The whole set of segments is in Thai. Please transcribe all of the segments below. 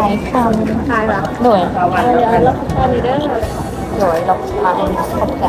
ายคขายหรอำโดยเออแล้วตอนนี้เด้อโดยเราขายขอบใจ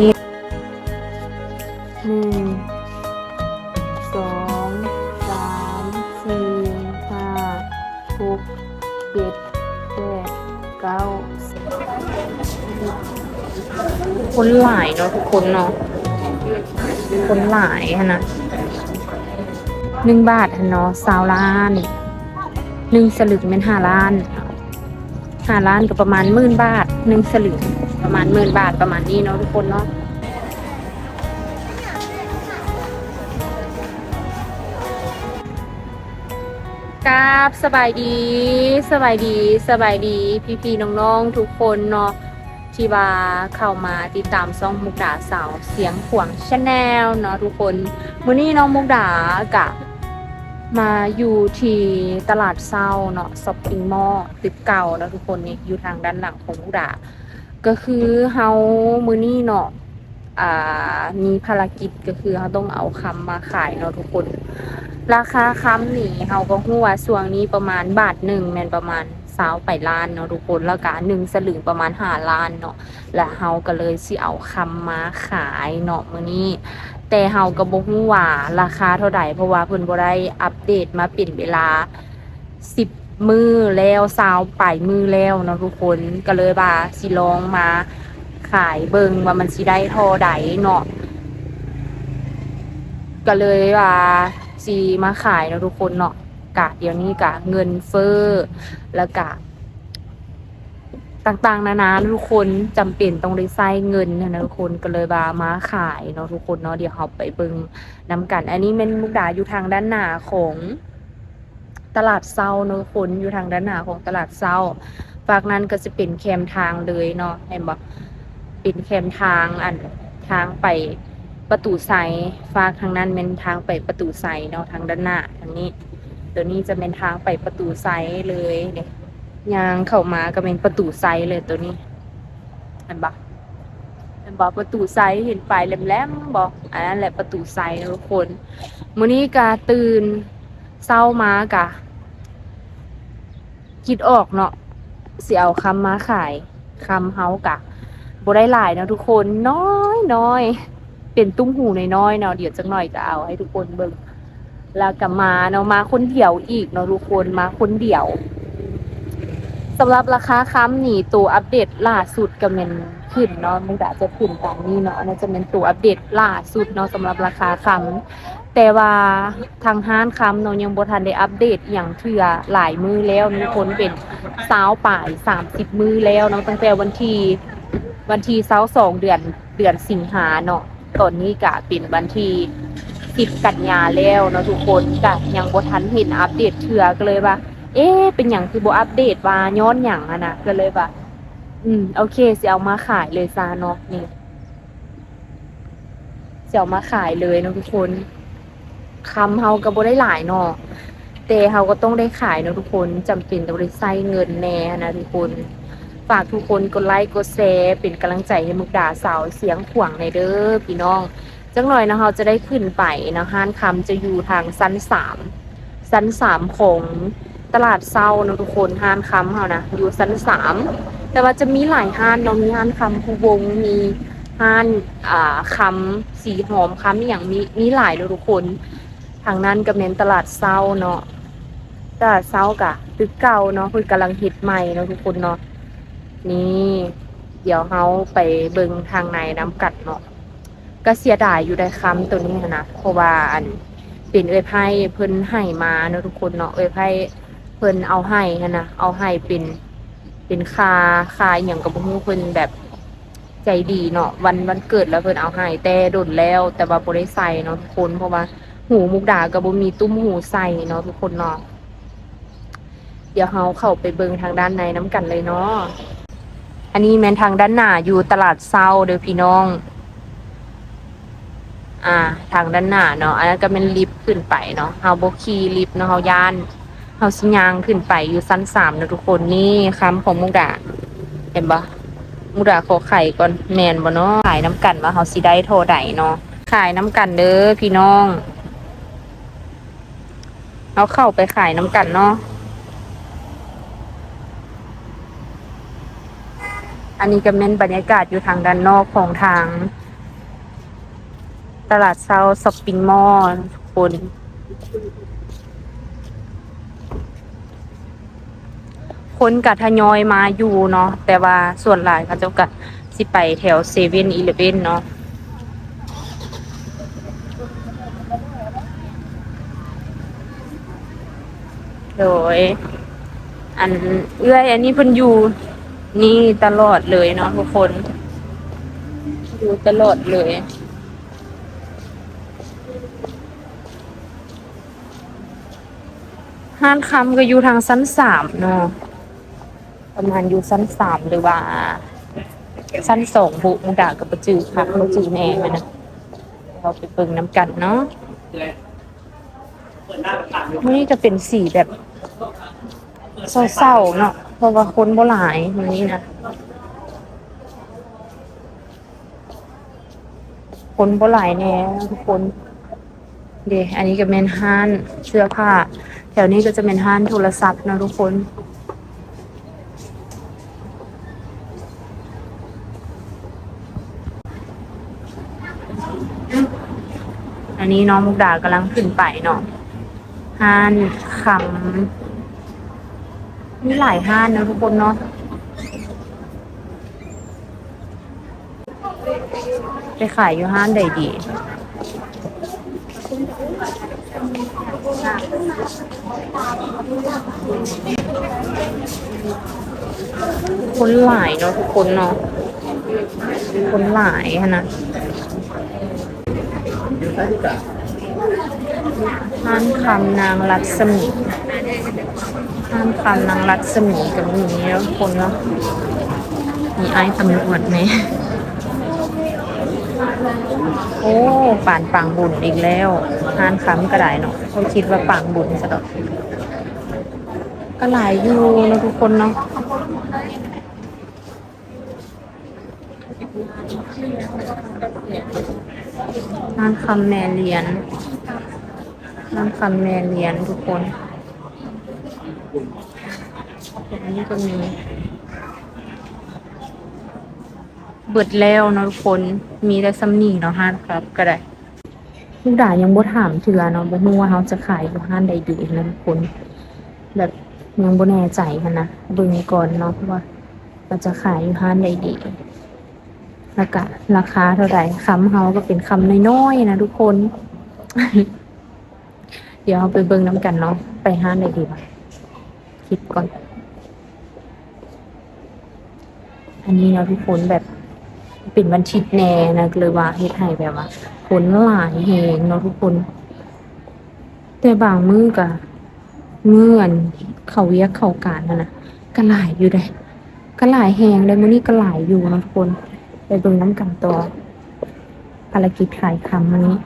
นี่หนึ่งสองสามสี่ห้าหกเจ็ดแปดเก้าสิบคนหลายเนาะทุกคนเนาะคนหลายฮะนะ หนึ่งบาทฮะเนาะสาวล้านหนึ่งสลึงเป็นห้าล้านห้าล้านก็ประมาณหมื่นบาทหนึ่งสลึงประมาณหมื่นบาทประมาณนี้เนาะทุกคนเนาะกราบสบายดีสบายดีสบายดีพี่พี่น้องๆทุกคนเนาะที่ว่าเข้ามาติดตามซ่องมุกดาสาวเสียงขวางชาแนลเนาะทุกคนมื้อนี้น้องมุกดากะ มาอยู่ที่ตลาดเศร้าเนาะช้อปปิ้งมอลตึกเก่าแล้วทุกคนนี่อยู่ทางด้านหลังของมุดา ก็คือเฮามือนี้เนาะอ่ามีภารกิจก็คือเฮาต้องเอาคำมาขายเนาะทุกคน ราคาค้ำนี่เฮาก็ฮู้ว่าช่วงนี้ประมาณบาทหนึ่งแมนประมาณสาวไปล้านเนาะทุกคนแล้วก็หนึ่งสลึงประมาณห้าล้านเนาะและเฮาก็เลยสิเอาคำมาขายเนาะมื้อนี้ แต่เฮาก็บ่ฮู้ว่าราคาเท่าใดเพราะว่าเพิ่นบ่ได้อัปเดตมาเป็นเวลา 10 มือแล้วสาวปลายมือแล้วเนาะทุกคนก็เลยว่าสิลองมาขายเบิงว่ามันสิได้เท่าใดเนาะก็เลยว่าซีมาขายเนาะทุกคนเนาะกะเดี๋ยวนี้กะเงินเฟ้อแล้วกะ ต่างๆ นานาทุกคนจำเป็นต้องได้ใช้เงินนะทุกคนก็เลยว่ามาขายเนาะทุกคนเนาะเดี๋ยวเราไปเบิ่งนำกัน อันนี้เป็นมุกดาอยู่ทางด้านหน้าของตลาดเศร้าเนาะทุกคนอยู่ทางด้านหน้าของตลาดเศร้าฝากนั้นก็จะเป็นแคมทางเลยเนาะเห็นบ่เป็นแคมทางอันทางไปประตูไซฝากทางนั้นเป็นทางไปประตูไซเนาะทางด้านหน้าทางนี้ตัวนี้จะเป็นทางไปประตูไซเลยเนี่ย ยางเข้ามาก็เป็นประตูไซเลยตัวนี้เห็นปะเห็นปะประตูไซเห็นปลายแหลมๆบอกอันนั้นแหละประตูไซทุกคนมื้อนี้กะตื่นเศร้ามากะคิดออกเนาะเสิเอาคำมาขายคำเฮากะบได้หลายเนาะทุกคนน้อยน้อยเป็นตุ้มหูน้อยๆเนาะเดี๋ยวจังหน่อยจะเอาให้ทุกคนเบิ่งแล้วก็มาเนาะมาคนเดียวอีกเนาะทุกคนมาคนเดียว สำหรับราคาค้ำนี่ตัวอัปเดตล่าสุดก็เป็นขึ้นเนาะมันก็จะขึ้นตามนี้เนาะนนั้นจะเป็นตัวอัปเดตล่าสุดเนาะสำหรับราคาค้ำแต่ว่าทางห้านค้ำเนาะยังบ่ทันได้อัปเดตอย่างเทื่อหลายมือแล้วทุกคนเป็นสาวป่าย30มือแล้วเนาะตั้งแต่วันที่วันที่22เดือนเดือนสิงหาเนาะตอนนี้กะเป็นวันที่สิบกันยาแล้วเนาะทุกคนกะยังบ่ทันเห็นอัปเดตเถื่อก็เลยว่า เอ๊เป็นอย่างคือบอัปเดตว่าย้อนอย่างอะนะก็เลยว่า อืม โอเคสิเอามาขายเลยซาเนาะนี่สิเอามาขายเลยนะทุกคนคำเฮาก็บ่ได้หลายเนาะแต่เฮาก็ต้องได้ขายเนาะทุกคนจำเป็นต้องได้ใช้เงินแน่นะทุกคน ฝากทุกคนกดไลค์กดแชร์เป็นกำลังใจให้มุกดาสาวเสียงขวางในเด้อพี่น้องจังหน่อยนะเราจะได้ขึ้นไปนะห้านคำจะอยู่ทางชั้นสามชั้นสามของ ตลาดเศร้านะทุกคนห้านคำเขานะอยู่ชั้นสามแต่ว่าจะมีหลายห้านเนาะมีห้านคำภูวงมีห้านอ่าคำสีหอมคำอย่างมีมีหลายเลยทุกคนทางนั้นก็เป็นตลาดเศร้าเนาะตลาดเศร้ากะตึกเก่าเนาะคือกำลังฮิตใหม่เนาะทุกคนเนาะนี่ เดี๋ยวเฮาไปเบิงทางในน้ำกัดเนาะก็เสียดายอยู่ได้คำตัวนี้หั้นนะเพราะว่าอันเป็นเอ้ยไพ่เพิ่นให้มาเนาะทุกคนเนาะเอ้ยไพ่ เพิ่นเอาให้หั้นะเอาให้เป็น เป็นคาคาอหย่างกับฮู้เพิ่นแบบใจดีเนาะวันวันเกิดแล้วเพิ่นเอาให้แต่โดนแล้ว แต่ว่าบ่ได้ใส่เนาะทุกคนเพราะว่า หูมุกดาก็บ่มีตุ้มหูใส่เนาะทุกคนเนาะเดี๋ยวเฮาเข้าไปเบิงทางด้านในน้ำกันเลยเนาะอันนี้แมนทางด้านหน้าอยู่ตลาดเศร้าเด้อพี่น้อง อ่า ทางด้านหน้าเนาะอันนั้นก็เป็นลิฟต์ขึ้นไปเนาะเฮาบ่ขี่ลิฟต์เนาะเฮาย่าน เฮาสิย่างขึ้นไปอยู่ชั้นสามนะทุกคนนี่คำของมุกดา เห็นบ่มุกดาขอไข่ก่อนแมนบ่เนาะขายน้ำกันว่าเฮาสิได้เท่าใดเนาะขายน้ำกันเด้อพี่น้องเอาเข้าไปขายน้ำกันเนาะอันนี้ก็เป็นบรรยากาศอยู่ทางด้านนอกของทาง ตลาดเซาสปปิ้งมอลล์ทุกคน คนกัทยอยมาอยู่เนาะแต่ว่าส่วนหลายเขาเจ้าก็สิไปแถวเซเว่นอีเลฟเว่นเนาะโดยอันเอื้อยอันนี้เพิ่นอยู่นี่ตลอดเลยเนาะทุกคน อยู่ตลอดเลยห้านคำก็อยู่ทางชั้นสามเนาะ ประมาณอยู่ชั้นสามหรือว่าชั้นสองบุมุดากับประจือค่ะประจือแน่ไหมนะเราไปเบิ่งน้ำกันเนาะมื่อนี้จะเป็นสีแบบเศร้าๆเนาะเพราะว่าคนบ่หลายวันนี้นะคนบ่หลายแน่ทุกคนเดอันนี้ก็เป็นห้านเสื้อผ้า แถวนี้ก็จะเป็นห้านโทรศัพท์นะทุกคน อันนี้น้องมุกดากำลังขึ้นไปเนาะห้านคำมีหลายห้านนะทุกคนเนาะไปขายอยู่ห้านใดดีคนหลายเนาะทุกคนเนาะคนหลายนะ ห้านคำนางรัศมีห้านคำนางรัศมีกับมีแล้วคนเนาะมีไอ้ตำรวจไหมโอ้ป่านปังบุญอีกแล้วห้านคำก็ได้เนาะเขาคิดว่าปังบุญซะดอกก็หลายอยู่นะทุกคนเนาะ ร้านคำแม่เรียนร้านคำแม่เรียนทุกคนอันนี้ก็มี เบิดแล้วเนาะทุกคน มีแต่ซัมนี่เนาะห้านครับ ก็ได้ลูกด่ายังบ่ถามเถือเนาะบ่ฮู้ว่าเขาจะขายอยู่ห้านใดดีนะทุกคน แบบยังบ่แน่ใจหั้นนะเบิ่งก่อนเนาะว่าเราจะขายอยู่ห้านใดดี แล้วก็ราคาเท่าไหร่คำเฮาก็เป็นคำน้อยๆนะทุกคน เดี๋ยวเราไปเบิ่งน้ำกันเนาะไปห้านใดดีวะคิดก่อน อันนี้เนาะทุกคนแบบเป็นวันชิดแน่นะเลยว่าเฮ็ดให้แบบว่าฝนหลายแหงเนาะทุกคน แต่บางมือกะเมื่อนเขาเวียกเขาการนะนะก็หลายอยู่ได้ก็หลายแหงเลยมื้อนี้ก็หลายอยู่เนาะทุกคน ไปดูน้ำกันตัวภารกิจขายคำวันนี้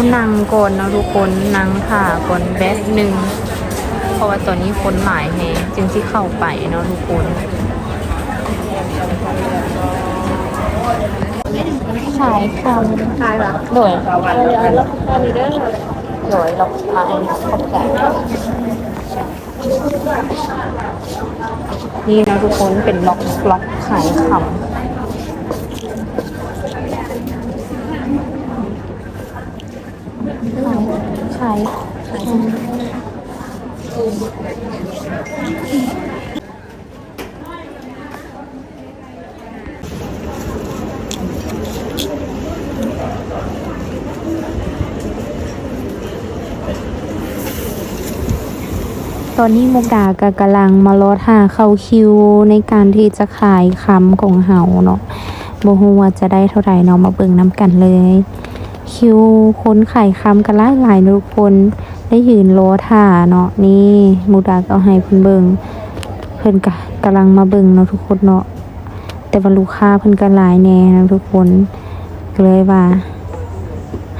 เขานั่งก่อนนะทุกคนนั่งถ่าก่อนแป๊บหนึ่งเพราะว่าตอนนี้คนหลายแฮจึงที่เข้าไปเนาะทุกคนขายคขายหรอำโดยเออเดี๋ยวรับปราเอโดยเราขายขอบใจนี่นะทุกคนเป็นล็อกล็อกขายคำ ขายขายตอนนี้มุกดากกำลังมารอท่าเข้าคิวในการที่จะขายคำของเฮาเนาะบ่ฮู้ว่าจะได้เท่าไหร่เนาะมาเบิ่งนํกันเลย คิวคนไขายคำกันหลายหลายทุกคนได้ยืนรอท่าเนาะนี่มุกดาก็เอาให้เพิ่นเบิงเพิ่นก็กำลังมาเบิงเนาะทุกคนเนาะแต่ว่าลูกค้าเพิ่นก็หลายแน่นะทุกคนเลยว่า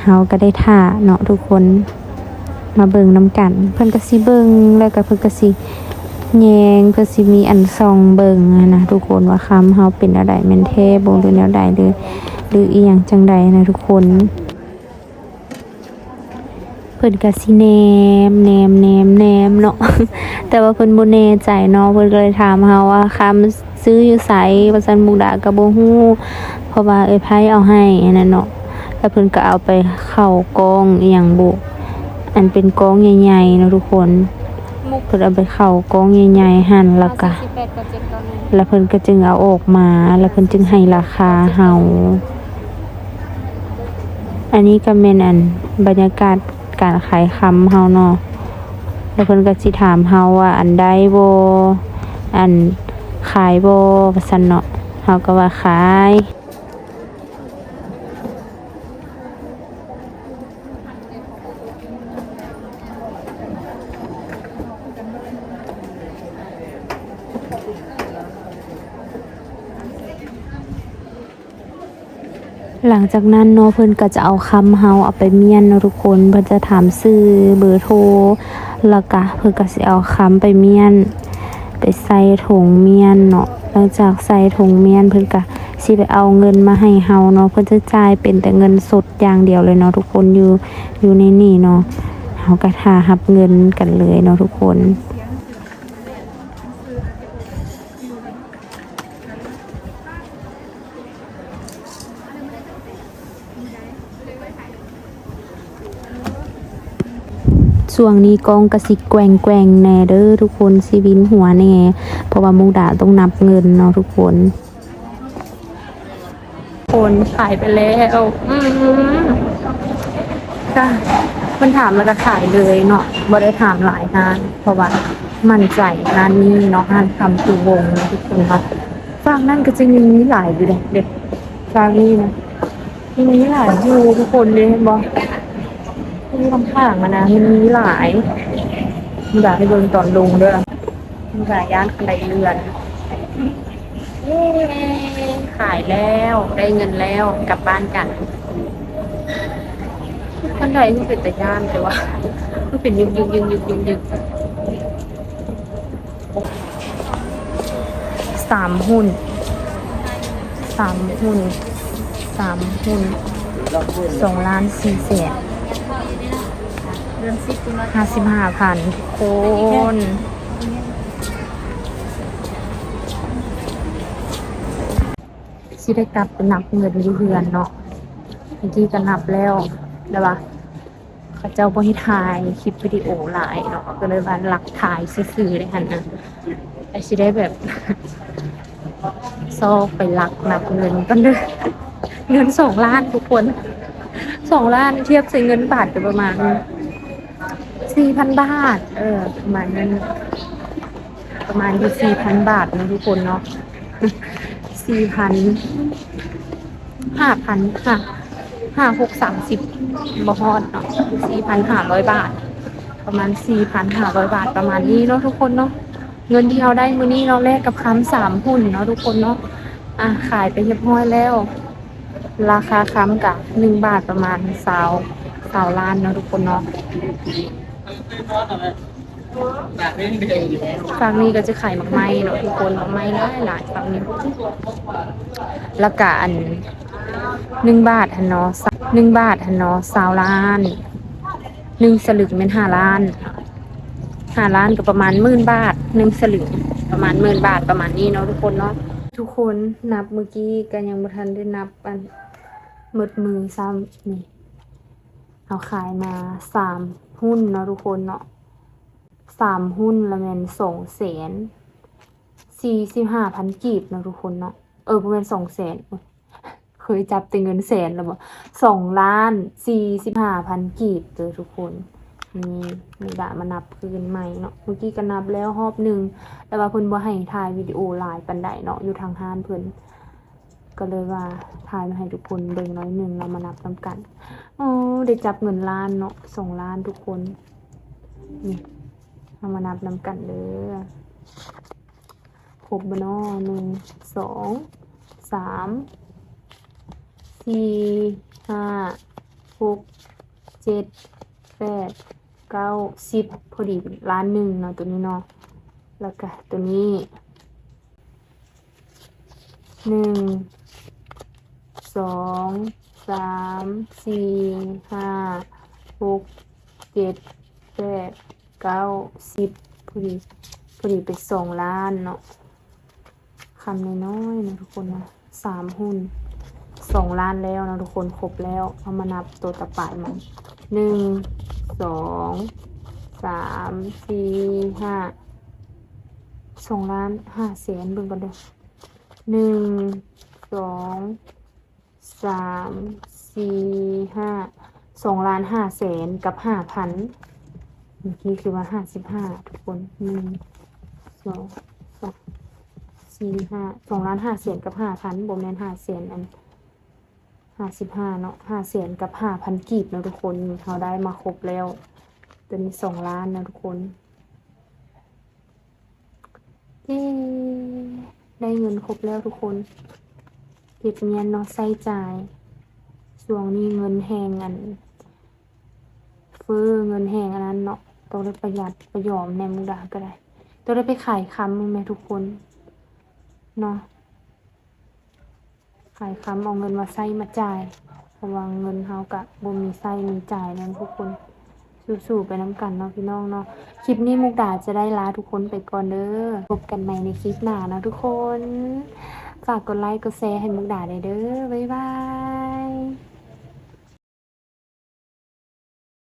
เฮาก็ได้ท่าเนาะทุกคน มาเบิงน้ำกัน เพิ่นก็สิเบิงแล้วก็เพิ่นก็สิแยงเพิ่นสิมีอันซองเบิงนะทุกคนว่าคำเฮาเป็นอะไรแมนแท้บ่หรือแนวใดหรือหรืออีหยังจังใดนะทุกคน เพิ่นก็สิแนมแนมแนมแนมเนาะแต่ว่าเพิ่นบ่แน่ใจเนาะเพิ่นก็เลยถามเฮาว่าคำซื้ออยู่ไสว่าซั่นมุกดาก็บ่ฮู้เพราะว่าเอ้ยไผเอาให้อันนั้นเนาะแล้วเพิ่นก็เอาไปเข้ากองอีหยังบุอันเป็นกองใหญ่ๆเนาะทุกคนเพิ่นเอาไปเข้ากองใหญ่ๆหั่นแล้วก็แปดกับเจ็ดตอนนี้แล้วเพิ่นก็จึงเอาออกมา แล้วเพิ่นจึงให้ราคาเฮาอันนี้ก็แม่นอันบรรยากาศ การขายคำเฮาเนาะแล้วเพิ่นก็สิถามเฮาว่าอันใดโบ อันขายโบ่ว่าซั่นเนาะเฮาก็ว่าขาย ลังจากนั้นเนาะเพิ่นก็จะเอาคำเฮาเอาไปเมียนเนาะทุกคนเพิ่นจะถามชื่อเบอร์โทรแล้วก็เพิ่นก็สิเอาคำไปเมียน ไปใส่ถุงเมียนเนาะหลังจากใส่ถุงเมียนเพิ่นก็สิไปเอาเงินมาให้เฮาเนาะเพิ่นจะจ่ายเป็นแต่เงินสดอย่างเดียวเลยเนาะทุกคนอยู่อยู่ในนี่เนาะเฮาก็ท่ารับเงินกันเลยเนาะทุกคน ช่วงนี้กองกระสิแกว่งแกว่งแน่เด้อทุกคนสิวินหัวแน่เพราะว่ามุกดาต้องนับเงินเนาะทุกคนคนขายไปแล้วอืมก็มันถามแล้วก็ขายเลยเนาะบ่ได้ถามหลายงาน เพราะว่ามั่นใจงานนี้เนาะงานทำคือวงทุกคนเนาะฟังนั่นก็จะมีหลายอยู่เด็กเด็กฟังนี่นะมีหลายอยู่ทุกคนเลยเห็นบ่ มีคำถามมานะมันมีหลายมีหลายให้เบิ่งตอนลงด้วยมีหลายย่านคันไดเรือนขายแล้วได้เงินแล้วกลับบ้านกันคันไดที่เป็นแต่ย่านแต่ว่ามันเป็นยึกยึกยึกยึกยึกยึกสามหุ้นสามหุ้นสามหุ้นสองล้านสี่แสน เดือนสิบกุมภาห้าสิบห้าพันทุกคนสิได้กลับไปนับเงินอยู่เฮือนเนาะเมื่อกี้ก็นับแล้วแต่ว่าเขาเจ้าบ่ให้ถ่ายคลิปวิดีโอหลายเนาะก็เลยว่าหลักถ่ายซื่อๆเลยหันนะแต่สิได้แบบซอกไปหลักนับเงินกันเด้อเงินสองล้านทุกคนสองล้านเทียบใส่เงินบาทก็ประมาณ สี่พันบาท เออ ประมาณนั้นประมาณอยู่สี่พันบาทนะทุกคนเนาะสี่พันห้าพันค่ะห้าหกสามสิบบอฮอดเนาะสี่พันห้าร้อยบาท ประมาณสี่พันห้าร้อยบาทประมาณนี้เนาะทุกคนเนาะเงินที่เราได้มือนี้เราแลกกับคำสามหุ้นเนาะทุกคนเนาะอะขายไปเรียบร้อยแล้ว ราคาคำกับหนึ่งบาทประมาณสาวสาวล้านเนาะทุกคนเนาะ ฝั่งนี้ก็จะขายหมักไม้เนาะทุกคนหมักไม้หลายหลายฝั่งนี้แล้วก็อันหนึ่งบาทหันเนาะหนึ่งบาทหันเนาะสาวล้านหนึ่งสลึงเป็นห้าล้านห้าล้านก็ประมาณหมื่นบาทหนึ่งสลึงประมาณหมื่นบาทประมาณนี้เนาะทุกคนเนาะทุกคนนับเมื่อกี้ก็ยังบ่ทันได้นับอันหมดมือซ้ำนี่ เอาขายมาสามหุ้นเนาะทุกคนเนาะสามหุ้นละแมนสองแสนสี่สิบห้าพันกีบนะทุกคนเนาะเออประมาณสองแสนเคยจับแต่เงินแสนแล้วบ่สองล้านสี่สิบห้าพันกีบเลยทุกคนนี่มุกดามานับคืนใหม่เนาะเมื่อกี้ก็นับแล้วรอบหนึ่งแต่ว่าเพิ่นบ่ให้ถ่ายวิดีโอหลายปันใดเนาะอยู่ทางห้านเพิ่น ก็เลยว่าถ่ายมาให้ทุกคนเบิ่งน้อยหนึ่งเรามานับนำกันอ๋อได้จับเงินล้านเนาะสองล้านทุกคนนี่เรามานับนำกันเด้อครบบนาะหนึ่งสองสามสี่ห้าหกเจ็ดแปดเก้าสิบพอดีล้านหนึ่งเนาะตัวนี้เนาะแล้วก็ตัวนี้หนึ่ง สองสามสี่ห้าหกเจ็ดแปดเก้าสิบพอดีพอดีเป็นสองล้านเนาะคำน้อยๆนะทุกคนนะสามหุ้นสองล้านแล้วนะทุกคนครบแล้วเอามานับตัวตะปายมันหนึ่งสองสามสี่ห้าสองล้านห้าแสนเบิ่งกันเด้อหนึ่งสอง สามสี่ห้าสองล้านห้าแสนกับห้าพันเมื่อกี้คือว่าห้าสิบห้าทุกคนหนึ่งสองสามสี่ห้าสองล้านห้าแสนกับห้าพันบ่แม่นห้าแสนอันห้าสิบห้าเนาะห้าแสนกับห้าพันกีบเนาะทุกคนเขาได้มาครบแล้วตัวนี้สองล้านนะทุกคนได้เงินครบแล้วทุกคน เก็บเงินเนาะใช้จ่ายช่วงนี้เงินแหงอัน เฟ้อเงินแหงอันนั้นเนาะต้องได้ประหยัดประหยอมแนมุกดาก็ได้ต้องได้ไปขายคำมึงไหมทุกคนเนาะขายคำเอาเงินมาใส่มาจ่ายระว่าเงินเฮากะบ่มีใส่มีจ่ายนั่นทุกคนสู้ๆไปน้ำกันเนาะพี่น้องเนาะคลิปนี้มุกดาจะได้ลาทุกคนไปก่อนเด้อพบกันใหม่ในคลิปหน้านะทุกคน ฝากกดไลค์กดแชร์ให้มุกดาได้เด้อบ๊ายบาย